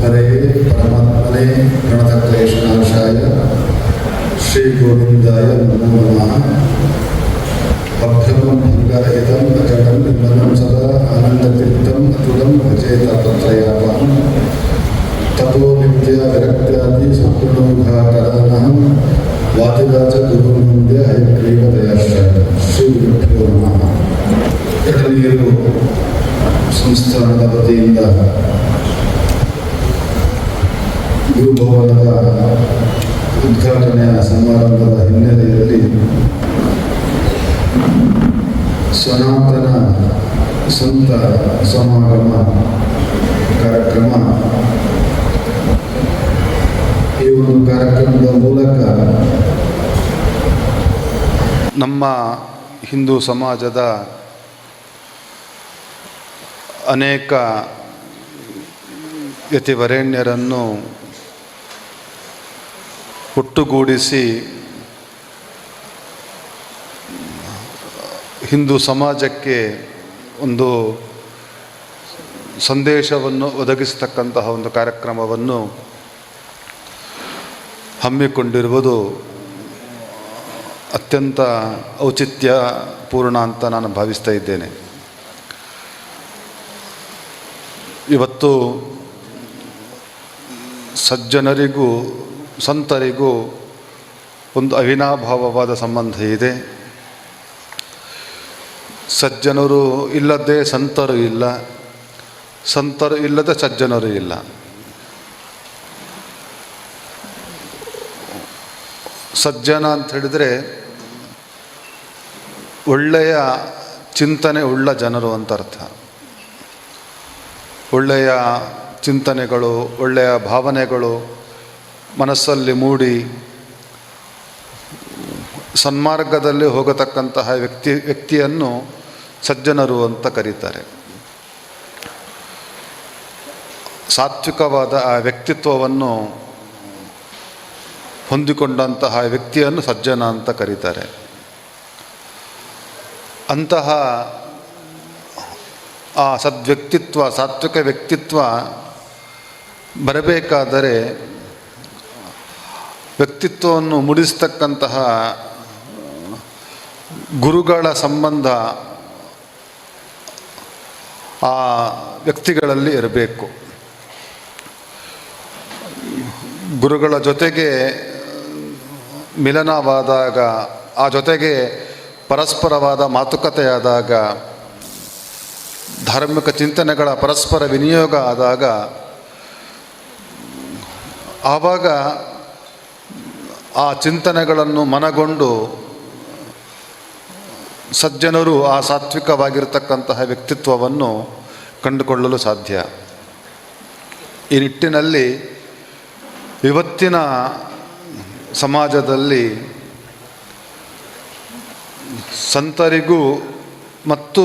ಹರೇ ಪರಮಾತ್ಮನೇ ಪ್ರಣತಕ್ಲೇಶನಾಶಾಯ ಶ್ರೀ ಗೋವಿಂದಾಯ ನಮೋ ನಮಃ ಅಭ್ರಮಂ ಭಂಗರಹಿತಂ ಅಜಡಂ ನಿರ್ಮಲಂ ಸದಾ ಆನಂದತೀರ್ಥಂ ಅತುಲಂ ಭಜೆ ತಾಪತ್ರಯಾಪಹಂ ತಪೋ ವಿದ್ಯಾ ವಿರಕ್ತ್ಯಾದಿ ಸಂಪೂರ್ಣೋಘಾಕರಾನಹಂ ವಾದಿರಾಜ ಗುರು ಮುಂದೆ ಹಯಗ್ರೀವ ದಯಾಶ್ರಯ ಶ್ರೀ ಗುರುಭ್ಯೋ ನಮಃ ಎಡನೀರು ಸಂಸ್ಥಾನದ ವತಿಯಿಂದ ಗುರುಭವನದ ಉದ್ಘಾಟನೆಯ ಸಮಾರಂಭದ ಹಿನ್ನೆಲೆಯಲ್ಲಿ ಸನಾತನ ಸಂತ ಸಮಾಗಮ ಕಾರ್ಯಕ್ರಮ. ಈ ಒಂದು ಕಾರ್ಯಕ್ರಮದ ಮೂಲಕ ನಮ್ಮ ಹಿಂದೂ ಸಮಾಜದ ಅನೇಕ ಯತಿವರೇಣ್ಯರನ್ನು ಒಟ್ಟುಗೂಡಿಸಿ ಹಿಂದೂ ಸಮಾಜಕ್ಕೆ ಒಂದು ಸಂದೇಶವನ್ನು ಒದಗಿಸತಕ್ಕಂತಹ ಒಂದು ಕಾರ್ಯಕ್ರಮವನ್ನು ಹಮ್ಮಿಕೊಂಡಿರುವುದು ಅತ್ಯಂತ ಔಚಿತ್ಯಪೂರ್ಣ ಅಂತ ನಾನು ಭಾವಿಸ್ತಾ ಇದ್ದೇನೆ. ಇವತ್ತು ಸಜ್ಜನರಿಗೂ ಸಂತರಿಗೂ ಒಂದು ಅವಿನಾಭಾವವಾದ ಸಂಬಂಧ ಇದೆ. ಸಜ್ಜನರು ಇಲ್ಲದೆ ಸಂತರು ಇಲ್ಲ. ಸಂತರು ಇಲ್ಲದೆ ಸಜ್ಜನರು ಇಲ್ಲ. ಸಜ್ಜನ ಅಂತ ಹೇಳಿದರೆ ಒಳ್ಳೆಯ ಚಿಂತನೆ ಉಳ್ಳ ಜನರು ಅಂತ ಅರ್ಥ. ಒಳ್ಳೆಯ ಚಿಂತನೆಗಳು, ಒಳ್ಳೆಯ ಭಾವನೆಗಳು ಮನಸ್ಸಲ್ಲಿ ಮೂಡಿ ಸನ್ಮಾರ್ಗದಲ್ಲಿ ಹೋಗತಕ್ಕಂತಹ ವ್ಯಕ್ತಿ, ವ್ಯಕ್ತಿಯನ್ನು ಸಜ್ಜನರು ಅಂತ ಕರೀತಾರೆ. ಸಾತ್ವಿಕವಾದ ಆ ವ್ಯಕ್ತಿತ್ವವನ್ನು ಹೊಂದಿಕೊಂಡಂತಹ ವ್ಯಕ್ತಿಯನ್ನು ಸಜ್ಜನ ಅಂತ ಕರೀತಾರೆ. ಅಂತಹ ಆ ಸದ್ವ್ಯಕ್ತಿತ್ವ, ಸಾತ್ವಿಕ ವ್ಯಕ್ತಿತ್ವ ಬರಬೇಕಾದರೆ ವ್ಯಕ್ತಿತ್ವವನ್ನು ಮೂಡಿಸ್ತಕ್ಕಂತಹ ಗುರುಗಳ ಸಂಬಂಧ ಆ ವ್ಯಕ್ತಿಗಳಲ್ಲಿ ಇರಬೇಕು. ಗುರುಗಳ ಜೊತೆಗೆ ಮಿಲನವಾದಾಗ, ಆ ಜೊತೆಗೆ ಪರಸ್ಪರವಾದ ಮಾತುಕತೆಯಾದಾಗ, ಧಾರ್ಮಿಕ ಚಿಂತನೆಗಳ ಪರಸ್ಪರ ವಿನಿಯೋಗ ಆದಾಗ, ಆವಾಗ ಆ ಚಿಂತನೆಗಳನ್ನು ಮನಗೊಂಡು ಸಜ್ಜನರು ಆ ಸಾತ್ವಿಕವಾಗಿರ್ತಕ್ಕಂತಹ ವ್ಯಕ್ತಿತ್ವವನ್ನು ಕಂಡುಕೊಳ್ಳಲು ಸಾಧ್ಯ. ಈ ನಿಟ್ಟಿನಲ್ಲಿ ಇವತ್ತಿನ ಸಮಾಜದಲ್ಲಿ ಸಂತರಿಗೂ ಮತ್ತು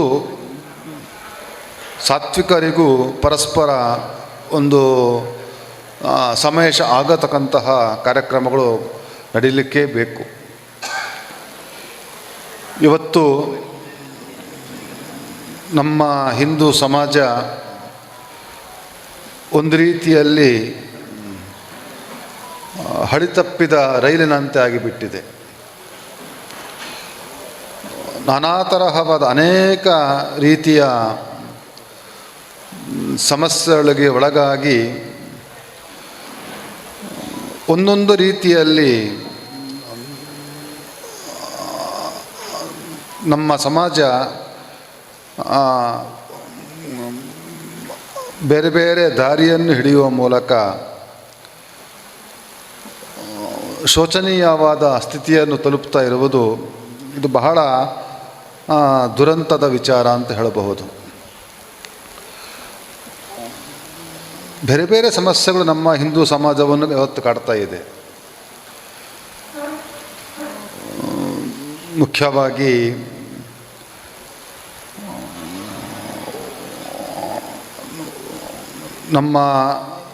ಸಾತ್ವಿಕರಿಗೂ ಪರಸ್ಪರ ಒಂದು ಸಮೇಶ ಆಗತಕ್ಕಂತಹ ಕಾರ್ಯಕ್ರಮಗಳು ನಡೀಲಿಕ್ಕೆ ಬೇಕು. ಇವತ್ತು ನಮ್ಮ ಹಿಂದೂ ಸಮಾಜ ಒಂದು ರೀತಿಯಲ್ಲಿ ಹಳಿತಪ್ಪಿದ ರೈಲಿನಂತೆ ಆಗಿಬಿಟ್ಟಿದೆ. ನಾನಾ ತರಹವಾದ ಅನೇಕ ರೀತಿಯ ಸಮಸ್ಯೆಗಳಿಗೆ ಒಳಗಾಗಿ ಒಂದೊಂದು ರೀತಿಯಲ್ಲಿ, ನಮ್ಮ ಸಮಾಜ ಬೇರೆ ಬೇರೆ ದಾರಿಯನ್ನು ಹಿಡಿಯುವ ಮೂಲಕ, ಶೋಚನೀಯವಾದ ಸ್ಥಿತಿಯನ್ನು ತಲುಪ್ತಾ ಇರುವುದು ಇದು ಬಹಳ ದುರಂತದ ವಿಚಾರ ಅಂತ ಹೇಳಬಹುದು. ಬೇರೆ ಬೇರೆ ಸಮಸ್ಯೆಗಳು ನಮ್ಮ ಹಿಂದೂ ಸಮಾಜವನ್ನು ಇವತ್ತು ಕಾಡ್ತಾ ಇದೆ. ಮುಖ್ಯವಾಗಿ, ನಮ್ಮ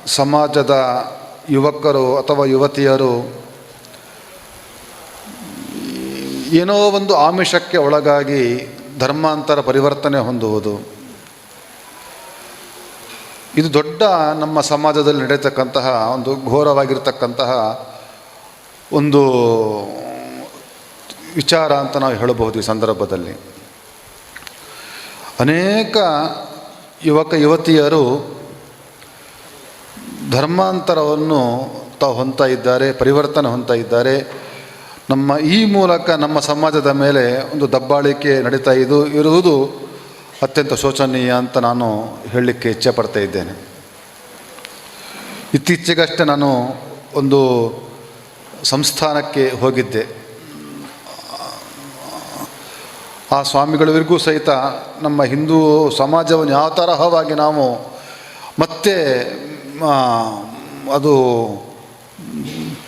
ಸಮಾಜದ ಯುವಕರು ಅಥವಾ ಯುವತಿಯರು ಏನೋ ಒಂದು ಆಮಿಷಕ್ಕೆ ಒಳಗಾಗಿ ಧರ್ಮಾಂತರ ಪರಿವರ್ತನೆ ಹೊಂದುವುದು. ಇದು ದೊಡ್ಡ ನಮ್ಮ ಸಮಾಜದಲ್ಲಿ ನಡೆಯತಕ್ಕಂತಹ ಒಂದು ಘೋರವಾಗಿರ್ತಕ್ಕಂತಹ ಒಂದು ವಿಚಾರ ಅಂತ ನಾವು ಹೇಳಬಹುದು ಈ ಸಂದರ್ಭದಲ್ಲಿ. ಅನೇಕ ಯುವಕ ಯುವತಿಯರು ಧರ್ಮಾಂತರವನ್ನು ತಾವು ಹೊಂತಾ ಇದ್ದಾರೆ, ಪರಿವರ್ತನೆ ಹೊಂತಾ ಇದ್ದಾರೆ. ನಮ್ಮ ಈ ಮೂಲಕ ನಮ್ಮ ಸಮಾಜದ ಮೇಲೆ ಒಂದು ದಬ್ಬಾಳಿಕೆ ನಡೀತಾ ಇದು, ಇರುವುದು ಅತ್ಯಂತ ಶೋಚನೀಯ ಅಂತ ನಾನು ಹೇಳಲಿಕ್ಕೆ ಇಚ್ಛೆ ಪಡ್ತಾ ಇದ್ದೇನೆ. ಇತ್ತೀಚೆಗಷ್ಟೇ ನಾನು ಒಂದು ಸಂಸ್ಥಾನಕ್ಕೆ ಹೋಗಿದ್ದೆ. ಆ ಸ್ವಾಮಿಗಳವರಿಗೂ ಸಹಿತ ನಮ್ಮ ಹಿಂದೂ ಸಮಾಜವನ್ನು ಯಾವ ತರಹವಾಗಿ ನಾವು ಮತ್ತೆ ಅದು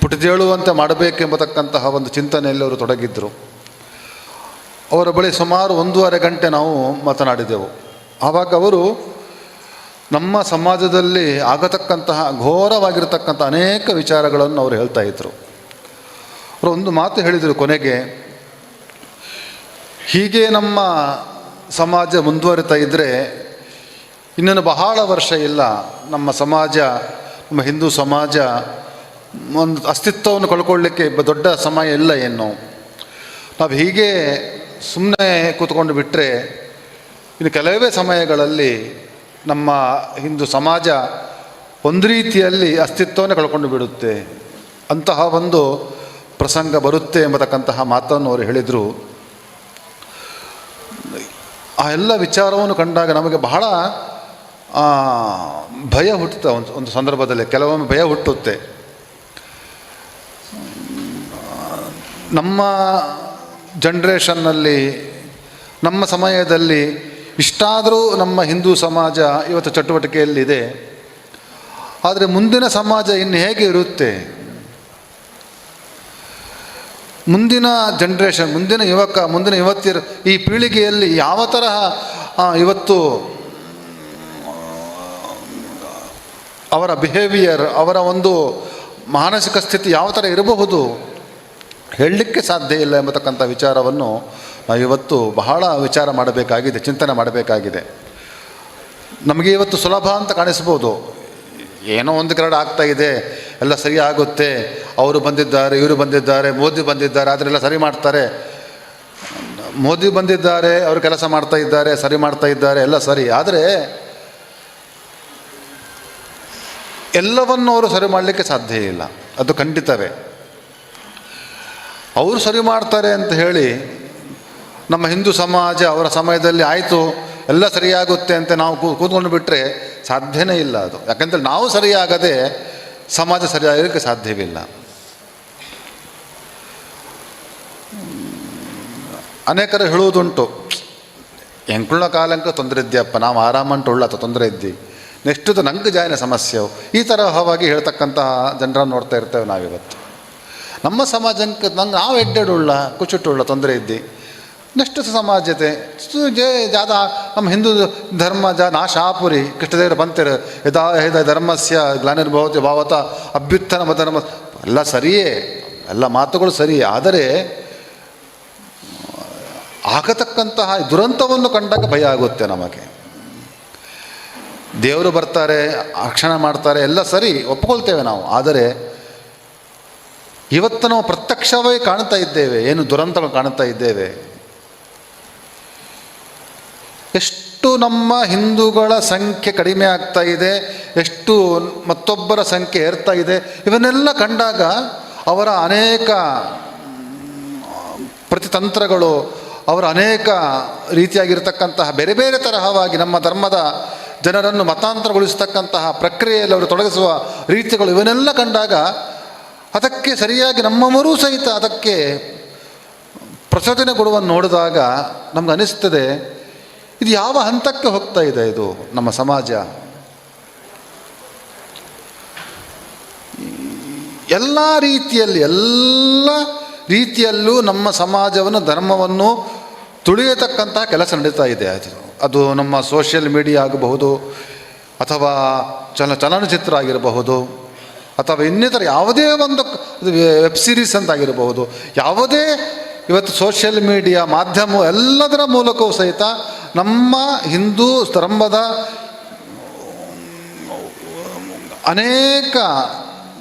ಪುಟಿದೇಳುವಂತೆ ಮಾಡಬೇಕೆಂಬತಕ್ಕಂತಹ ಒಂದು ಚಿಂತನೆಯಲ್ಲಿ ಅವರು ತೊಡಗಿದ್ದರು ಅವರ ಬಳಿ ಸುಮಾರು ಒಂದೂವರೆ ಗಂಟೆ ನಾವು ಮಾತನಾಡಿದೆವು. ಆವಾಗ ಅವರು ನಮ್ಮ ಸಮಾಜದಲ್ಲಿ ಆಗತಕ್ಕಂತಹ, ಘೋರವಾಗಿರತಕ್ಕಂಥ ಅನೇಕ ವಿಚಾರಗಳನ್ನು ಅವರು ಹೇಳ್ತಾ ಇದ್ದರು ಅವರು ಒಂದು ಮಾತು ಹೇಳಿದರು ಕೊನೆಗೆ, ಹೀಗೆ ನಮ್ಮ ಸಮಾಜ ಮುಂದುವರಿತಾ ಇದ್ದರೆ ಇನ್ನೇನು ಬಹಳ ವರ್ಷ ಇಲ್ಲ, ನಮ್ಮ ಸಮಾಜ, ನಮ್ಮ ಹಿಂದೂ ಸಮಾಜ ಒಂದು ಅಸ್ತಿತ್ವವನ್ನು ಕಳ್ಕೊಳ್ಳಿಕ್ಕೆ ದೊಡ್ಡ ಸಮಯ ಇಲ್ಲ ಏನು. ನಾವು ಹೀಗೆ ಸುಮ್ಮನೆ ಕೂತ್ಕೊಂಡು ಬಿಟ್ಟರೆ ಇನ್ನು ಕೆಲವೇ ಸಮಯಗಳಲ್ಲಿ ನಮ್ಮ ಹಿಂದೂ ಸಮಾಜ ಒಂದು ರೀತಿಯಲ್ಲಿ ಅಸ್ತಿತ್ವವನ್ನು ಕಳ್ಕೊಂಡು ಬಿಡುತ್ತೆ. ಅಂತಹ ಒಂದು ಪ್ರಸಂಗ ಬರುತ್ತೆ ಎಂಬತಕ್ಕಂತಹ ಮಾತನ್ನು ಅವರು ಹೇಳಿದರು. ಆ ಎಲ್ಲ ವಿಚಾರವನ್ನು ಕಂಡಾಗ ನಮಗೆ ಬಹಳ ಭಯ ಹುಟ್ಟುತ್ತೆ ಒಂದು ಒಂದು ಸಂದರ್ಭದಲ್ಲಿ, ಕೆಲವೊಮ್ಮೆ ಭಯ ಹುಟ್ಟುತ್ತೆ. ನಮ್ಮ ಜನ್ರೇಷನ್ನಲ್ಲಿ ನಮ್ಮ ಸಮಯದಲ್ಲಿ ಇಷ್ಟಾದರೂ ನಮ್ಮ ಹಿಂದೂ ಸಮಾಜ ಇವತ್ತು ಚಟುವಟಿಕೆಯಲ್ಲಿದೆ. ಆದರೆ ಮುಂದಿನ ಸಮಾಜ ಇನ್ನು ಹೇಗೆ ಇರುತ್ತೆ? ಮುಂದಿನ ಜನ್ರೇಷನ್ ಮುಂದಿನ ಯುವಕ, ಮುಂದಿನ ಯುವತಿಯರು ಈ ಪೀಳಿಗೆಯಲ್ಲಿ ಯಾವ ತರಹ ಇವತ್ತು ಅವರ ಬಿಹೇವಿಯರ್ ಅವರ ಒಂದು ಮಾನಸಿಕ ಸ್ಥಿತಿ ಯಾವ ಥರ ಇರಬಹುದು? ಹೇಳಲಿಕ್ಕೆ ಸಾಧ್ಯ ಇಲ್ಲ ಎಂಬತಕ್ಕಂಥ ವಿಚಾರವನ್ನು ನಾವು ಇವತ್ತು ಬಹಳ ವಿಚಾರ ಮಾಡಬೇಕಾಗಿದೆ, ಚಿಂತನೆ ಮಾಡಬೇಕಾಗಿದೆ. ನಮಗೆ ಇವತ್ತು ಸುಲಭ ಅಂತ ಕಾಣಿಸ್ಬೋದು ಏನೋ ಒಂದು ಕರಡು ಆಗ್ತಾ ಇದೆ, ಎಲ್ಲ ಸರಿ ಆಗುತ್ತೆ, ಅವರು ಬಂದಿದ್ದಾರೆ, ಇವರು ಬಂದಿದ್ದಾರೆ, ಮೋದಿ ಬಂದಿದ್ದಾರೆ ಅದರೆಲ್ಲ ಸರಿ ಮಾಡ್ತಾರೆ. ಮೋದಿ ಬಂದಿದ್ದಾರೆ, ಅವರು ಕೆಲಸ ಮಾಡ್ತಾ ಇದ್ದಾರೆ, ಸರಿ ಮಾಡ್ತಾ ಇದ್ದಾರೆ, ಎಲ್ಲ ಸರಿ. ಆದರೆ ಎಲ್ಲವನ್ನು ಅವರು ಸರಿ ಮಾಡಲಿಕ್ಕೆ ಸಾಧ್ಯ ಇಲ್ಲ. ಅದು ಖಂಡಿತವೇ. ಅವರು ಸರಿ ಮಾಡ್ತಾರೆ ಅಂತ ಹೇಳಿ ನಮ್ಮ ಹಿಂದೂ ಸಮಾಜ ಅವರ ಸಮಯದಲ್ಲಿ ಆಯಿತು, ಎಲ್ಲ ಸರಿಯಾಗುತ್ತೆ ಅಂತ ನಾವು ಕೂತ್ಕೊಂಡು ಬಿಟ್ಟರೆ ಸಾಧ್ಯನೇ ಇಲ್ಲ ಅದು. ಯಾಕಂದರೆ ನಾವು ಸರಿಯಾಗದೆ ಸಮಾಜ ಸರಿಯಾಗಲಿಕ್ಕೆ ಸಾಧ್ಯವಿಲ್ಲ. ಅನೇಕರು ಹೇಳುವುದುಂಟು, ಎಂಕುಳ್ಳ ಕಾಲಂಕ ತೊಂದರೆ ಇದ್ದೀಯಪ್ಪ ನಾವು ಆರಾಮಂಟು ಉಳ್ಳತ್ತ ತೊಂದರೆ ಇದ್ದಿ. ನೆಕ್ಸ್ಟ್ ನಂಗೆ ಜಾಯಿನ ಸಮಸ್ಯೆವು. ಈ ತರಹವಾಗಿ ಹೇಳ್ತಕ್ಕಂತಹ ಜನರನ್ನು ನೋಡ್ತಾ ಇರ್ತೇವೆ ನಾವಿವತ್ತು. ನಮ್ಮ ಸಮಾಜಕ್ಕೆ ನಂಗೆ ನಾವು ಎಡ್ಡೆಡುಳ್ಳ ಕುಚುಟ್ಟುಳ್ಳ ತೊಂದರೆ ಇದ್ದಿ. ನೆಕ್ಸ್ಟ್ ಸಮಾಜತೆ ಜೇ ಜಾದ ನಮ್ಮ ಹಿಂದೂ ಧರ್ಮ ಜಾ ನಾಶಾಪುರಿ, ಕೃಷ್ಣದೇವರು ಬಂತಿರು, ಯದಾ ಧರ್ಮಸ್ಯ ಧರ್ಮಸ್ಯ ಗ್ಲಾನಿರ್ಭವತಿ ಭಾವತ ಅಭ್ಯುತ್ಥನ ಧರ್ಮ, ಎಲ್ಲ ಸರಿಯೇ, ಎಲ್ಲ ಮಾತುಗಳು ಸರಿ ಆದರೆ ಆಗತಕ್ಕಂತಹ ದುರಂತವನ್ನು ಕಂಡಾಗ ಭಯ ಆಗುತ್ತೆ ನಮಗೆ. ದೇವರು ಬರ್ತಾರೆ ಅಕ್ಷಣ ಮಾಡ್ತಾರೆ, ಎಲ್ಲ ಸರಿ, ಒಪ್ಕೊಳ್ತೇವೆ ನಾವು, ಆದರೆ ಇವತ್ತು ನಾವು ಪ್ರತ್ಯಕ್ಷವಾಗಿ ಕಾಣ್ತಾ ಇದ್ದೇವೆ. ಏನು ದುರಂತಗಳು ಕಾಣ್ತಾ ಇದ್ದೇವೆ. ಎಷ್ಟು ನಮ್ಮ ಹಿಂದೂಗಳ ಸಂಖ್ಯೆ ಕಡಿಮೆ ಆಗ್ತಾ ಇದೆ, ಎಷ್ಟು ಮತ್ತೊಬ್ಬರ ಸಂಖ್ಯೆ ಏರ್ತಾ ಇದೆ, ಇವನ್ನೆಲ್ಲ ಕಂಡಾಗ ಅವರ ಅನೇಕ ಪ್ರತಿತಂತ್ರಗಳು, ಅವರ ಅನೇಕ ರೀತಿಯಾಗಿರ್ತಕ್ಕಂತಹ ಬೇರೆ ಬೇರೆ ತರಹವಾಗಿ ನಮ್ಮ ಧರ್ಮದ ಜನರನ್ನು ಮತಾಂತರಗೊಳಿಸ್ತಕ್ಕಂತಹ ಪ್ರಕ್ರಿಯೆಯಲ್ಲಿ ಅವರು ತೊಡಗಿಸುವ ರೀತಿಗಳು ಇವನ್ನೆಲ್ಲ ಕಂಡಾಗ ಅದಕ್ಕೆ ಸರಿಯಾಗಿ ನಮ್ಮವರೂ ಸಹಿತ ಅದಕ್ಕೆ ಪ್ರಚೋದನೆ ಕೊಡುವನ್ನು ನೋಡಿದಾಗ ನಮ್ಗೆ ಅನಿಸ್ತದೆ, ಇದು ಯಾವ ಹಂತಕ್ಕೆ ಹೋಗ್ತಾ ಇದೆ ಇದು ನಮ್ಮ ಸಮಾಜ? ಎಲ್ಲ ರೀತಿಯಲ್ಲಿ, ಎಲ್ಲ ರೀತಿಯಲ್ಲೂ ನಮ್ಮ ಸಮಾಜವನ್ನು, ಧರ್ಮವನ್ನು ತುಳಿಯತಕ್ಕಂತಹ ಕೆಲಸ ನಡೀತಾ ಇದೆ. ಅದು ಅದು ನಮ್ಮ ಸೋಷಿಯಲ್ ಮೀಡಿಯಾ ಆಗಬಹುದು, ಅಥವಾ ಚಲ, ಚಲನಚಿತ್ರ ಆಗಿರಬಹುದು ಅಥವಾ ಇನ್ನಿತರ ಯಾವುದೇ ಒಂದು ವೆಬ್ ಸೀರೀಸ್ ಅಂತ ಆಗಿರಬಹುದು ಯಾವುದೇ ಇವತ್ತು ಸೋಷಿಯಲ್ ಮೀಡಿಯಾ ಮಾಧ್ಯಮ ಎಲ್ಲದರ ಮೂಲಕವೂ ಸಹಿತ ನಮ್ಮ ಹಿಂದೂ ಧರ್ಮದ ಅನೇಕ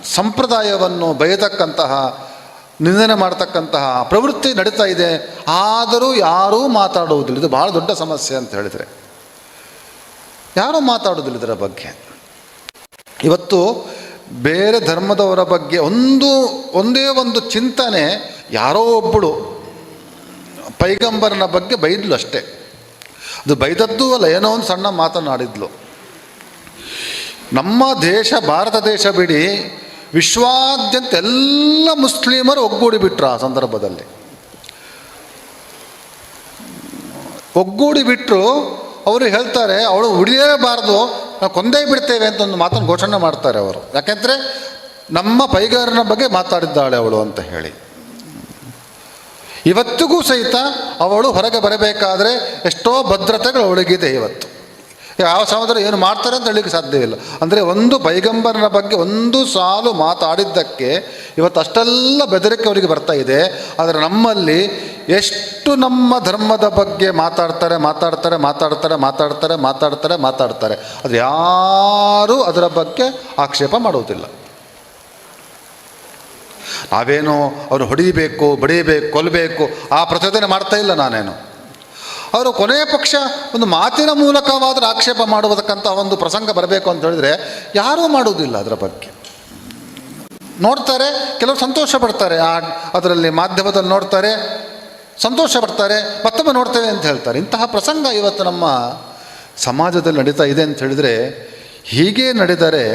ಸಂಪ್ರದಾಯವನ್ನು ಬಯತಕ್ಕಂತಹ, ನಿಂದನೆ ಮಾಡ್ತಕ್ಕಂತಹ ಪ್ರವೃತ್ತಿ ನಡೀತಾ ಇದೆ. ಆದರೂ ಯಾರೂ ಮಾತಾಡುವುದಿಲ್ಲ. ಇದು ಬಹಳ ದೊಡ್ಡ ಸಮಸ್ಯೆ ಅಂತ ಹೇಳಿದರೆ. ಯಾರೂ ಮಾತಾಡೋದಿಲ್ಲ ಇದರ ಬಗ್ಗೆ. ಇವತ್ತು ಬೇರೆ ಧರ್ಮದವರ ಬಗ್ಗೆ ಒಂದು, ಒಂದೇ ಒಂದು ಚಿಂತನೆ ಯಾರೋ ಒಬ್ಬಳು ಪೈಗಂಬರನ ಬಗ್ಗೆ ಬೈದ್ಲು ಅಷ್ಟೇ. ಅದು ಬೈದದ್ದು ಅಲ್ಲ, ಏನೋ ಒಂದು ಸಣ್ಣ ಮಾತನಾಡಿದ್ಲು. ನಮ್ಮ ದೇಶ, ಭಾರತ ದೇಶ ಬಿಡಿ, ವಿಶ್ವಾದ್ಯಂತ ಎಲ್ಲ ಮುಸ್ಲಿಮರು ಒಗ್ಗೂಡಿ ಬಿಟ್ರು ಆ ಸಂದರ್ಭದಲ್ಲಿ. ಒಗ್ಗೂಡಿ ಬಿಟ್ಟರು ಅವರು ಹೇಳ್ತಾರೆ, ಅವಳು ಉಳಿಯಲೇಬಾರ್ದು ನಾವು ಕೊಂದೇ ಬಿಡ್ತೇವೆ ಅಂತ ಒಂದು ಮಾತನ್ನು ಘೋಷಣೆ ಮಾಡ್ತಾರೆ ಅವರು. ಯಾಕೆಂದರೆ ನಮ್ಮ ಪೈಗಾರನ ಬಗ್ಗೆ ಮಾತಾಡಿದ್ದಾಳೆ ಅವಳು ಅಂತ ಹೇಳಿ. ಇವತ್ತಿಗೂ ಸಹಿತ ಅವಳು ಹೊರಗೆ ಬರಬೇಕಾದ್ರೆ ಎಷ್ಟೋ ಭದ್ರತೆಗಳು ಅವಳಿಗಿದೆ ಇವತ್ತು. ಯಾವ ಸಮುದ್ರ ಏನು ಮಾಡ್ತಾರೆ ಅಂತ ಹೇಳಲಿಕ್ಕೆ ಸಾಧ್ಯವಿಲ್ಲ ಅಂದರೆ ಒಂದು ಪೈಗಂಬರನ ಬಗ್ಗೆ ಒಂದು ಸಾಲು ಮಾತಾಡಿದ್ದಕ್ಕೆ ಇವತ್ತು ಅಷ್ಟೆಲ್ಲ ಬೆದರಿಕೆ ಅವರಿಗೆ ಬರ್ತಾ ಇದೆ. ಆದರೆ ನಮ್ಮಲ್ಲಿ ಎಷ್ಟು ನಮ್ಮ ಧರ್ಮದ ಬಗ್ಗೆ ಮಾತಾಡ್ತಾರೆ ಮಾತಾಡ್ತಾರೆ ಮಾತಾಡ್ತಾರೆ ಮಾತಾಡ್ತಾರೆ ಮಾತಾಡ್ತಾರೆ ಮಾತಾಡ್ತಾರೆ. ಅದು ಯಾರೂ ಅದರ ಬಗ್ಗೆ ಆಕ್ಷೇಪ ಮಾಡುವುದಿಲ್ಲ. ನಾವೇನು ಅವರು ಹೊಡಿಬೇಕು, ಬಡಿಬೇಕು ಕೊಲ್ಲಬೇಕು ಆ ಪ್ರಚೋದನೆ ಮಾಡ್ತಾ ಇಲ್ಲ ನಾನೇನು. ಅವರು ಕೊನೆಯ ಪಕ್ಷ ಒಂದು ಮಾತಿನ ಮೂಲಕವಾದರೂ ಆಕ್ಷೇಪ ಮಾಡುವುದಕ್ಕಂಥ ಒಂದು ಪ್ರಸಂಗ ಬರಬೇಕು ಅಂತ ಹೇಳಿದರೆ ಯಾರೂ ಮಾಡುವುದಿಲ್ಲ ಅದರ ಬಗ್ಗೆ. ನೋಡ್ತಾರೆ, ಕೆಲವರು ಸಂತೋಷ ಪಡ್ತಾರೆ, ಆ ಅದರಲ್ಲಿ ಮಾಧ್ಯಮದಲ್ಲಿ ನೋಡ್ತಾರೆ, ಸಂತೋಷ ಪಡ್ತಾರೆ, ಮತ್ತೊಮ್ಮೆ ನೋಡ್ತೇವೆ ಅಂತ ಹೇಳ್ತಾರೆ. ಇಂತಹ ಪ್ರಸಂಗ ಇವತ್ತು ನಮ್ಮ ಸಮಾಜದಲ್ಲಿ ನಡೀತಾ ಇದೆ ಅಂತ ಹೇಳಿದರೆ ಹೀಗೆ ನಡೆದರೆ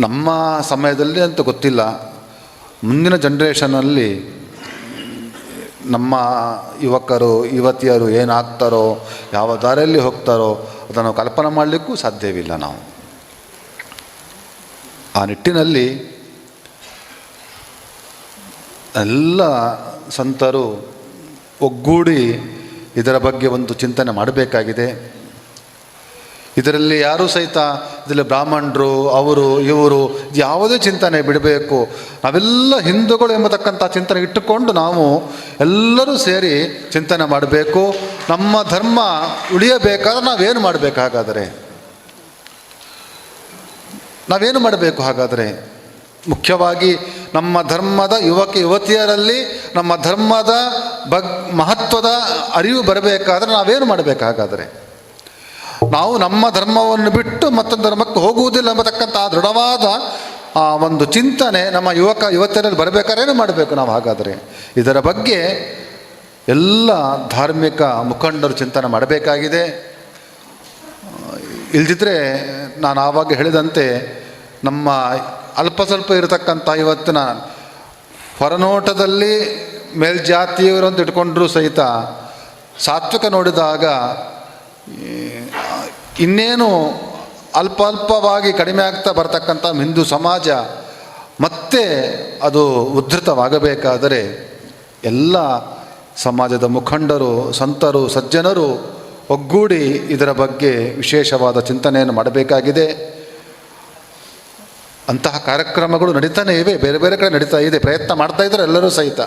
ನಮ್ಮ ಸಮಯದಲ್ಲಿ ಅಂತ ಗೊತ್ತಿಲ್ಲ. ಮುಂದಿನ ಜನ್ರೇಷನಲ್ಲಿ ನಮ್ಮ ಯುವಕರು, ಯುವತಿಯರು ಏನಾಗ್ತಾರೋ, ಯಾವ ದಾರಿಯಲ್ಲಿ ಹೋಗ್ತಾರೋ, ಅದನ್ನು ಕಲ್ಪನೆ ಮಾಡಲಿಕ್ಕೂ ಸಾಧ್ಯವಿಲ್ಲ ನಾವು. ಆ ನಿಟ್ಟಿನಲ್ಲಿ ಎಲ್ಲ ಸಂತರು ಒಗ್ಗೂಡಿ ಇದರ ಬಗ್ಗೆ ಒಂದು ಚಿಂತನೆ ಮಾಡಬೇಕಾಗಿದೆ. ಇದರಲ್ಲಿ ಯಾರೂ ಸಹಿತ ಇದರಲ್ಲಿ ಬ್ರಾಹ್ಮಣರು, ಅವರು, ಇವರು ಯಾವುದೇ ಚಿಂತನೆ ಬಿಡಬೇಕು. ನಾವೆಲ್ಲ ಹಿಂದೂಗಳು ಎಂಬತಕ್ಕಂಥ ಚಿಂತನೆ ಇಟ್ಟುಕೊಂಡು ನಾವು ಎಲ್ಲರೂ ಸೇರಿ ಚಿಂತನೆ ಮಾಡಬೇಕು. ನಮ್ಮ ಧರ್ಮ ಉಳಿಯಬೇಕಾದ್ರೆ ನಾವೇನು ಮಾಡಬೇಕು ಹಾಗಾದರೆ ನಾವೇನು ಮಾಡಬೇಕು ಹಾಗಾದರೆ? ಮುಖ್ಯವಾಗಿ ನಮ್ಮ ಧರ್ಮದ ಯುವಕ, ಯುವತಿಯರಲ್ಲಿ ನಮ್ಮ ಧರ್ಮದ ಬಗ್, ಮಹತ್ವದ ಅರಿವು ಬರಬೇಕಾದ್ರೆ ನಾವೇನು ಮಾಡಬೇಕು ಹಾಗಾದರೆ ನಾವು ನಮ್ಮ ಧರ್ಮವನ್ನು ಬಿಟ್ಟು ಮತ್ತೊಂದು ಧರ್ಮಕ್ಕೆ ಹೋಗುವುದಿಲ್ಲ ಎಂಬತಕ್ಕಂಥ ದೃಢವಾದ ಆ ಒಂದು ಚಿಂತನೆ ನಮ್ಮ ಯುವಕ ಯುವತಿಯರಲ್ಲಿ ಬರಬೇಕಾದ್ರೇನು ಮಾಡಬೇಕು ನಾವು ಹಾಗಾದರೆ? ಇದರ ಬಗ್ಗೆ ಎಲ್ಲ ಧಾರ್ಮಿಕ ಮುಖಂಡರು ಚಿಂತನೆ ಮಾಡಬೇಕಾಗಿದೆ. ಇಲ್ದಿದ್ರೆ ನಾನು ಆವಾಗ ಹೇಳಿದಂತೆ ನಮ್ಮ ಅಲ್ಪ ಸ್ವಲ್ಪ ಇರತಕ್ಕಂಥ ಇವತ್ತಿನ ಹೊರನೋಟದಲ್ಲಿ ಮೇಲ್ಜಾತಿಯವರು ಅಂತ ಇಟ್ಕೊಂಡ್ರೂ ಸಹಿತ ಸಾತ್ವಿಕ ನೋಡಿದಾಗ ಇನ್ನೇನು ಅಲ್ಪ ಅಲ್ಪವಾಗಿ ಕಡಿಮೆ ಆಗ್ತಾ ಬರ್ತಕ್ಕಂಥ ಹಿಂದೂ ಸಮಾಜ ಮತ್ತೆ ಅದು ಉದ್ಧತವಾಗಬೇಕಾದರೆ ಎಲ್ಲ ಸಮಾಜದ ಮುಖಂಡರು, ಸಂತರು, ಸಜ್ಜನರು ಒಗ್ಗೂಡಿ ಇದರ ಬಗ್ಗೆ ವಿಶೇಷವಾದ ಚಿಂತನೆಯನ್ನು ಮಾಡಬೇಕಾಗಿದೆ. ಅಂತಹ ಕಾರ್ಯಕ್ರಮಗಳು ನಡೀತಾನೇ ಇವೆ, ಬೇರೆ ಬೇರೆ ಕಡೆ ನಡೀತಾ ಇದೆ, ಪ್ರಯತ್ನ ಮಾಡ್ತಾ ಇದ್ದಾರೆ ಎಲ್ಲರೂ ಸಹಿತ.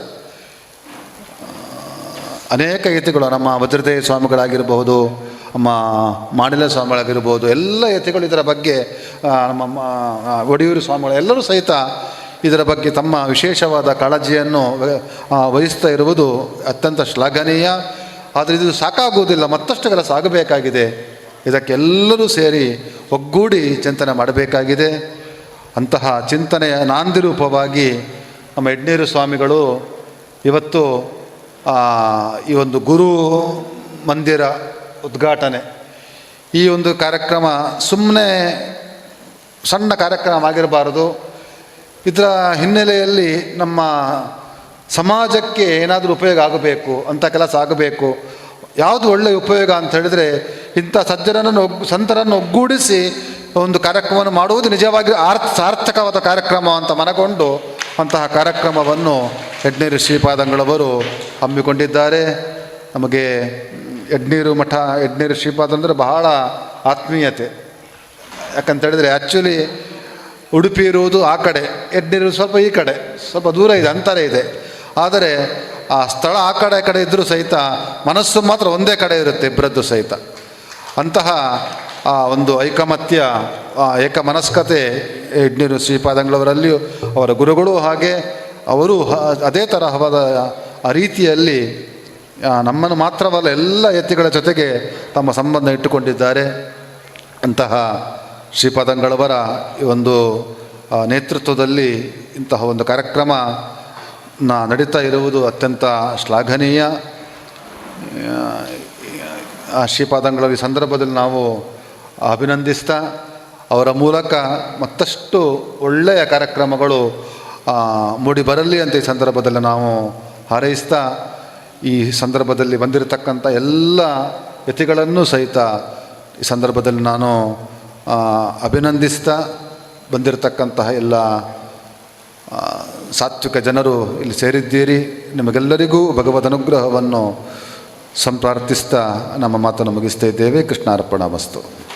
ಅನೇಕ ಯತಿಗಳು ನಮ್ಮ ವಜ್ರದೇವ ಸ್ವಾಮಿಗಳಾಗಿರಬಹುದು ನಮ್ಮ ಮಾಡಿಲ ಸ್ವಾಮಿಗಳಾಗಿರ್ಬೋದು, ಎಲ್ಲ ಯತಿಗಳು ಇದರ ಬಗ್ಗೆ ನಮ್ಮ ಮ- ಒಡಿಯೂರು ಸ್ವಾಮಿಗಳು ಎಲ್ಲರೂ ಸಹಿತ ಇದರ ಬಗ್ಗೆ ತಮ್ಮ ವಿಶೇಷವಾದ ಕಾಳಜಿಯನ್ನು ವಹಿಸ್ತಾ ಇರುವುದು ಅತ್ಯಂತ ಶ್ಲಾಘನೀಯ. ಆದರೆ ಇದು ಸಾಕಾಗುವುದಿಲ್ಲ ಮತ್ತಷ್ಟು ಕೆಲಸ ಆಗಬೇಕಾಗಿದೆ ಇದಕ್ಕೆಲ್ಲರೂ ಸೇರಿ ಒಗ್ಗೂಡಿ ಚಿಂತನೆ ಮಾಡಬೇಕಾಗಿದೆ. ಅಂತಹ ಚಿಂತನೆಯ ನಾಂದಿರೂಪವಾಗಿ ನಮ್ಮ ಯಡ್ನೀರು ಸ್ವಾಮಿಗಳು ಇವತ್ತು ಈ ಒಂದು ಗುರು ಮಂದಿರ ಉದ್ಘಾಟನೆ. ಈ ಒಂದು ಕಾರ್ಯಕ್ರಮ ಸುಮ್ಮನೆ ಸಣ್ಣ ಕಾರ್ಯಕ್ರಮ ಆಗಿರಬಾರದು. ಇದರ ಹಿನ್ನೆಲೆಯಲ್ಲಿ ನಮ್ಮ ಸಮಾಜಕ್ಕೆ ಏನಾದರೂ ಉಪಯೋಗ ಆಗಬೇಕು ಅಂಥ ಕೆಲಸ ಆಗಬೇಕು. ಯಾವುದು ಒಳ್ಳೆಯ ಉಪಯೋಗ ಅಂತ ಹೇಳಿದರೆ ಇಂಥ ಸಜ್ಜನರನ್ನು ಒಗ್, ಸಂತರನ್ನು ಒಗ್ಗೂಡಿಸಿ ಒಂದು ಕಾರ್ಯಕ್ರಮವನ್ನು ಮಾಡುವುದು ನಿಜವಾಗಿ ಆರ್ಥ, ಸಾರ್ಥಕವಾದ ಕಾರ್ಯಕ್ರಮ ಅಂತ ಮನಗೊಂಡು ಅಂತಹ ಕಾರ್ಯಕ್ರಮವನ್ನು ಯಡ್ನೀರು ಶ್ರೀಪಾದಂಗಳವರು ಹಮ್ಮಿಕೊಂಡಿದ್ದಾರೆ. ನಮಗೆ ಯಡ್ನೀರು ಮಠ ಯಡ್ನೀರು ಶ್ರೀಪಾದ ಅಂದರೆ ಬಹಳ ಆತ್ಮೀಯತೆ. ಯಾಕಂತ ಹೇಳಿದರೆ ಆ್ಯಕ್ಚುಲಿ ಉಡುಪಿ ಇರುವುದು ಆ ಕಡೆ ಯಡ್ನೀರು ಸ್ವಲ್ಪ ಈ ಕಡೆ, ಸ್ವಲ್ಪ ದೂರ ಇದೆ, ಅಂತರ ಇದೆ. ಆದರೆ ಆ ಸ್ಥಳ ಆ ಕಡೆ ಕಡೆ ಇದ್ದರೂ ಸಹಿತ ಮನಸ್ಸು ಮಾತ್ರ ಒಂದೇ ಕಡೆ ಇರುತ್ತೆ ಇಬ್ಬರದ್ದು ಸಹಿತ. ಅಂತಹ ಆ ಒಂದು ಐಕಮತ್ಯ ಏಕಮನಸ್ಕತೆ ಯಜ್ಞರು ಶ್ರೀಪಾದಂಗಳವರಲ್ಲಿಯೂ ಅವರ ಗುರುಗಳು ಹಾಗೆ, ಅವರು ಅದೇ ತರಹವಾದ ಆ ರೀತಿಯಲ್ಲಿ ನಮ್ಮನ್ನು ಮಾತ್ರವಲ್ಲ, ಎಲ್ಲ ಯತಿಗಳ ಜೊತೆಗೆ ತಮ್ಮ ಸಂಬಂಧ ಇಟ್ಟುಕೊಂಡಿದ್ದಾರೆ. ಅಂತಹ ಶ್ರೀಪಾದಂಗಳವರ ಈ ಒಂದು ನೇತೃತ್ವದಲ್ಲಿ ಇಂತಹ ಒಂದು ಕಾರ್ಯಕ್ರಮ ನಡೀತಾ ಇರುವುದು ಅತ್ಯಂತ ಶ್ಲಾಘನೀಯ. ಶ್ರೀಪಾದಂಗಳ ಈ ಸಂದರ್ಭದಲ್ಲಿ ನಾವು ಅಭಿನಂದಿಸ್ತಾ, ಅವರ ಮೂಲಕ ಮತ್ತಷ್ಟು ಒಳ್ಳೆಯ ಕಾರ್ಯಕ್ರಮಗಳು ಮೂಡಿ ಬರಲಿ ಅಂತ ಈ ಸಂದರ್ಭದಲ್ಲಿ ನಾವು ಹಾರೈಸ್ತಾ ಈ ಸಂದರ್ಭದಲ್ಲಿ ಬಂದಿರತಕ್ಕಂಥ ಎಲ್ಲ ಯತಿಗಳನ್ನು ಸಹಿತ ಈ ಸಂದರ್ಭದಲ್ಲಿ ನಾನು ಅಭಿನಂದಿಸ್ತಾ ಬಂದಿರತಕ್ಕಂತಹ ಎಲ್ಲ ಸಾತ್ವಿಕ ಜನರು ಇಲ್ಲಿ ಸೇರಿದ್ದೀರಿ. ನಿಮಗೆಲ್ಲರಿಗೂ ಭಗವದ್ ಅನುಗ್ರಹವನ್ನು ಸಂಪ್ರಾರ್ಥಿಸ್ತಾ ನಮ್ಮ ಮಾತನ್ನು ಮುಗಿಸ್ತಾ ಇದ್ದೇವೆ. ಕೃಷ್ಣಾರ್ಪಣ ವಸ್ತು.